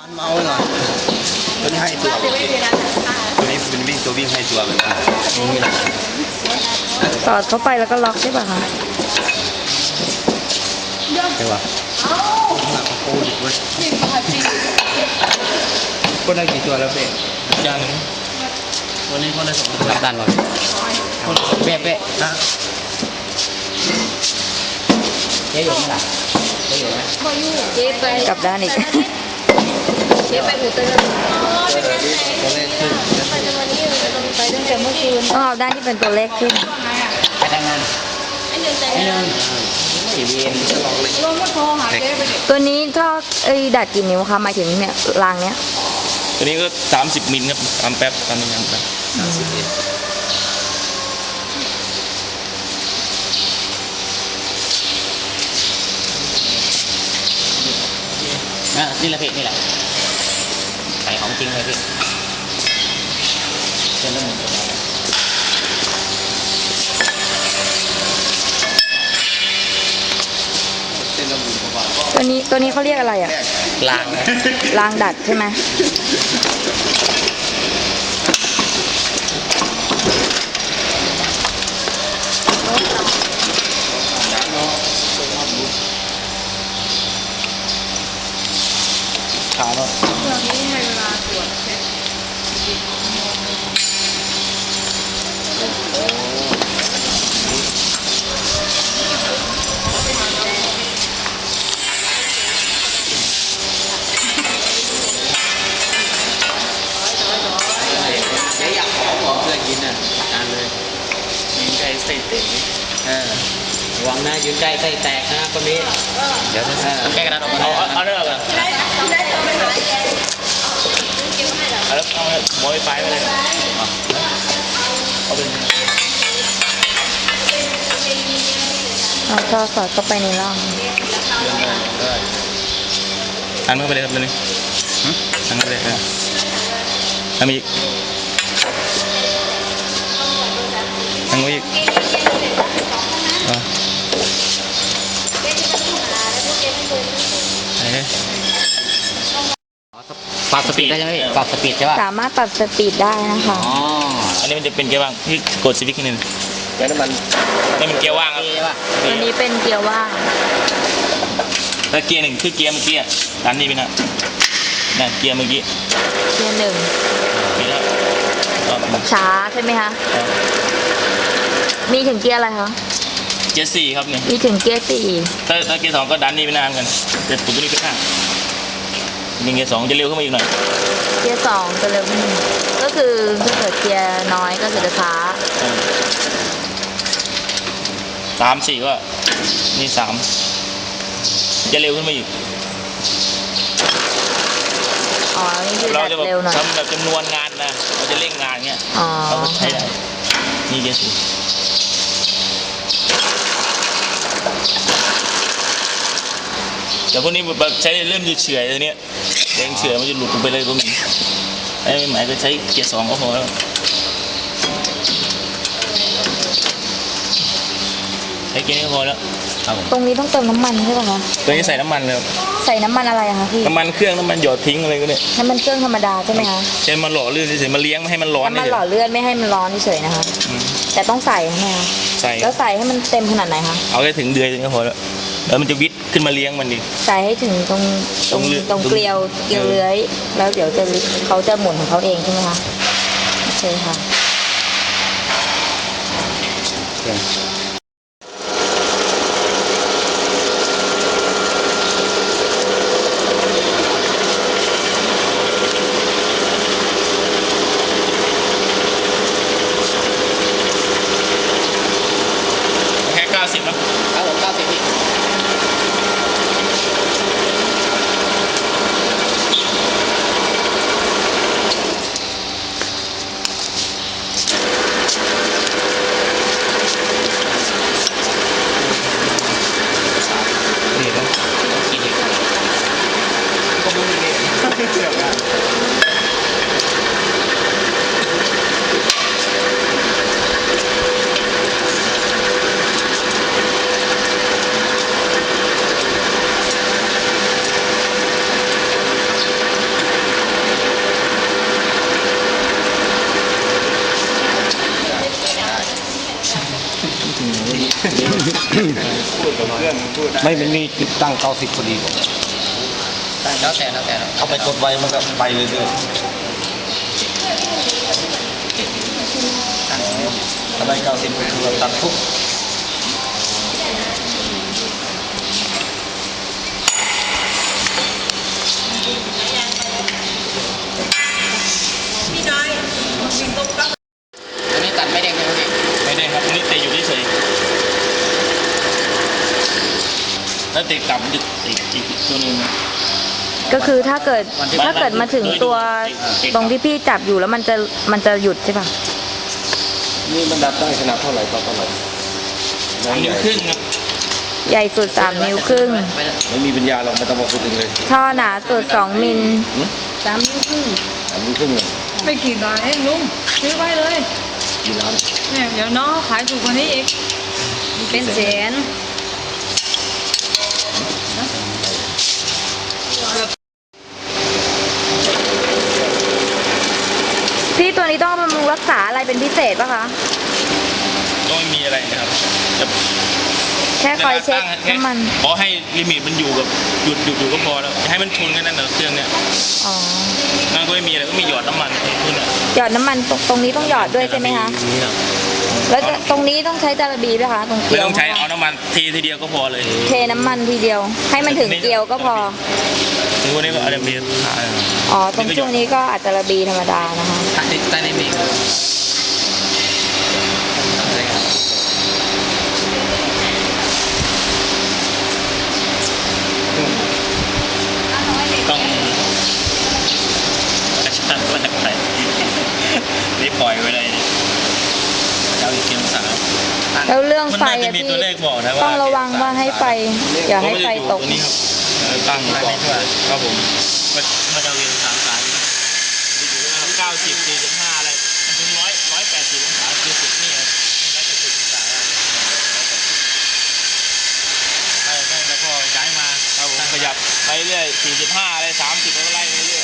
มันเมาไว้หน่อยตัวนี้ให้ตัวตัวนี้เป็นวิ่งตัววิ่งให้ตัวเหมือนกันนี่แหละสอดเข้าไปแล้วก็ล็อกใช่ป่ะคะใช่ป่ะข้างหลังเขาโค้งอีกเว้ยก็ได้กี่ตัวแล้วเป๊ะยังวันนี้ก็ได้สองตัวดันก่อนเป๊ะเป๊ะนะเจ๊อยู่ไหมล่ะเจ๊อยู่ไหมเจ๊ไปกลับด้านอีก เจ๊ไปอุตรดิตถ์ตัวเลขขึ้นไปตั้งแต่เมื่อคืนต้องเอาด้านที่เป็นตัวเลขขึ้นไปทำงานไอ้หนึ่งแต่ไม่เดินไม่เวียนจะลองเลยลงมาโทรหาเจ๊ไปดิตัวนี้ถ้าเอ้ยดัดกี่นิ้วคะหมายถึงเนี่ยรางเนี้ยตัวนี้ก็30มิลครับตามแป๊บตามยังครับสามสิบเอ็ดอะนี่แหละพี่นี่แหละใส่ ของจริงเลยพี่เส้นละหมื่นกว่าบาทเส้นละหมื่นกว่าบาทก็ตัวนี้ตัวนี้เขาเรียกอะไรอะ ลางนะรางดัดใช่ไหม ขาเนาะเรื่องนี้ให้เวลาตรวจเช็คเจ๊อยากขอบอกเพื่อนกินอะทานเลยยิงไกลใส่เตะเออระวังนะยืนใกล้ใกล้แตกนะคนนี้ เดี๋ยวนะเออแก้กระดาษออกมาเอาเอาเอาเอาเรื่องอะไรเอา มอยไปไปเลยเอาเป็นเอาท่อสอดเข้าไปในร่องอันเข้าไปเลยครับตัวนี้อันเข้าไปเลยครับทำอีกทำอีกอะเอ๊ะ ปรับ สปีดได้ใช่ไหมพี่ปรับสปีดใช่ป่ะสามารถปรับสปีดได้นะคะ อ๋ออันนี้มันจะเป็นเกียร์ว่างที่กดสวิตช์นิดนึงใช้น้ำมันนี่มันเกียร์ว่างครับใช่ป่ะตัวนี้เป็นเกียร์ว่างแล้วเกียร์หนึ่งคือเกียร์เมื่อกี้อะดันนี่ไปนะนั่นเกียร์เมื่อกี้เกียร์หนึ่งนี่แล้วก็ช้าใช่ไหมคะมีถึงเกียร์อะไรคะเกียร์สี่ครับเนี่ยมีถึงเกียร์สี่ถ้าถ้าเกียร์สองก็ดันนี่ไปนานกันแต่ตัวนี้ไปข้าง ยิงเกียร์สองจะเร็วขึ้นมาอีกหน่อย เกียร์สองจะเร็วขึ้นก็คือถ้าเกิดเกียร์น้อยก็คือจะช้าสามสี่ก็นี่สามจะเร็วขึ้นมาอีกอ๋อนี่คือเราดัดจะแบบเร็วหน่อยทำแบบจำนวนงานนะเราจะเร่งงานเงี้ยอ๋อเราก็ใช้ได้นี่เกียร์สี่ แต่พวกนี้แบบใช้เริ่มจะเฉื่อยตัวเนี้ยเร่งเฉื่อยมันจะหลุดลงไปเลยก็มีไอ้ไม่หมายก็ใช้เกียร์สองก็พอแล้วใช้เกียร์นี้ก็พอแล้วครับผมตรงนี้ต้องเติมน้ำมันใช่ป่ะคะตัวนี้ใส่น้ำมันเลยครับใส่น้ำมันอะไรอะคะพี่น้ำมันเครื่องน้ำมันหยอดทิ้งอะไรก็ได้น้ำมันเครื่องธรรมดาใช่ไหมคะใช้มาหล่อลื่นเฉยๆมาเลี้ยงไม่ให้มันร้อนน้ำมันเฉยหล่อเลื่อนไม่ให้มันร้อนเฉยๆนะคะ ๆอืมแต่ต้องใส่ใช่ไหมคะใส่แล้วใส่ให้มันเต็มขนาดไหนคะ เอาแค่ถึงเดือยก็พอแล้ว แล้วมันจะวิดขึ้นมาเลี้ยงมันดิ ใส่ให้ถึงตรงตรงตรงเรือตรงเกลียวเกลียวเลื้อย แล้วเดี๋ยวจะเขาจะหมุนของเขาเองใช่ไหมคะโอเคค่ะแไม่มันมีติดตั้งเก้าสิบพอดีผมแล้วแต่แล้วแต่เอาไปกดไว้มันก็ไปเลยเลยถ้าได้เก้าสิบคือเราตัดทุก อันนี้ตัดไม่เด้งเลยพี่ ไม่ได้ครับอันนี้เตะอยู่เฉยๆแล้วเตะกลับดึกอีกอีก ตัวหนึงนะ ก็คือถ้าเกิดถ้าเกิดมาถึงตัวตรงที่พี่จับอยู่แล้วมันจะมันจะหยุดใช่ปะนี่มันดับได้ขนาดเท่าไหร่ต่อเท่าไหร่สามนิ้วครึ่งครับใหญ่สุดสามนิ้วครึ่ง ไม่มีปัญญาเราไม่ต้องมาพูดถึงเลยท่อหนาสุดสองมิล สามนิ้วครึ่งสามนิ้วครึ่งเลยไม่กี่บาทเองลุงซื้อไว้เลยกี่ล้านเนี่ยเดี๋ยวน้องเขาขายถูกกว่านี้อีก เป็นแสน ตัวนี้ต้องบำรุงรักษาอะไรเป็นพิเศษปะคะ ก็ไม่มีอะไรนะครับจะแค่คอยเช็คน้ำมัน ขอให้ลิมิตมันอยู่กับหยุดหยุดอยู่ก็พอแล้วให้มันชนกันนั่นแหละเครื่องเนี้ยอ๋อ นั่นก็ไม่มีอะไรก็มีหยอดน้ำมันให้ขึ้นอะหยอดน้ำมันตรงตรงนี้ต้องหยอดด้วยใช่ไหมคะ นี่ครับแล้วจะตรงนี้ต้องใช้จาระบีด้วยคะตรงเกไม่ลียวต้องใช้เอาน้ำมันทีทีเดียวก็พอเลย เทน้ำมันทีเดียว ให้มันถึงเกลียวก็พอ ถึงวันนี้ก็อะไรมีขายอ๋อ ตรงช่วงนี้ก็อาจจะระบีธรรมดานะคะตัดติดใต้ในเบรกอะไรครับต้องกระชากแรกไปนี่ปล่อยไว้เลยเจ้าอีกเกียงสามแล้วเรื่องมันไฟน่าจะอะมีพี่ตัวเลขบอกนะว่าต้องระวังว่าให้ไฟอย่าให้ไฟตก ตัวนี้ครับเออตั้งไว้ไม่ทั่วครับผมมันมันจะเวียนสามสายเก้าสิบสี่สิบห้าอะไรมันถึงร้อยร้อยแปดสิบองศาคือสุดนี่ครับร้อยแปดสิบองศาใช่ใช่แล้วก็ย้ายมาครับผมขยับไปเรื่อยสี่สิบห้าอะไรสามสิบก็ไล่ไปเรื่อยเรื่อย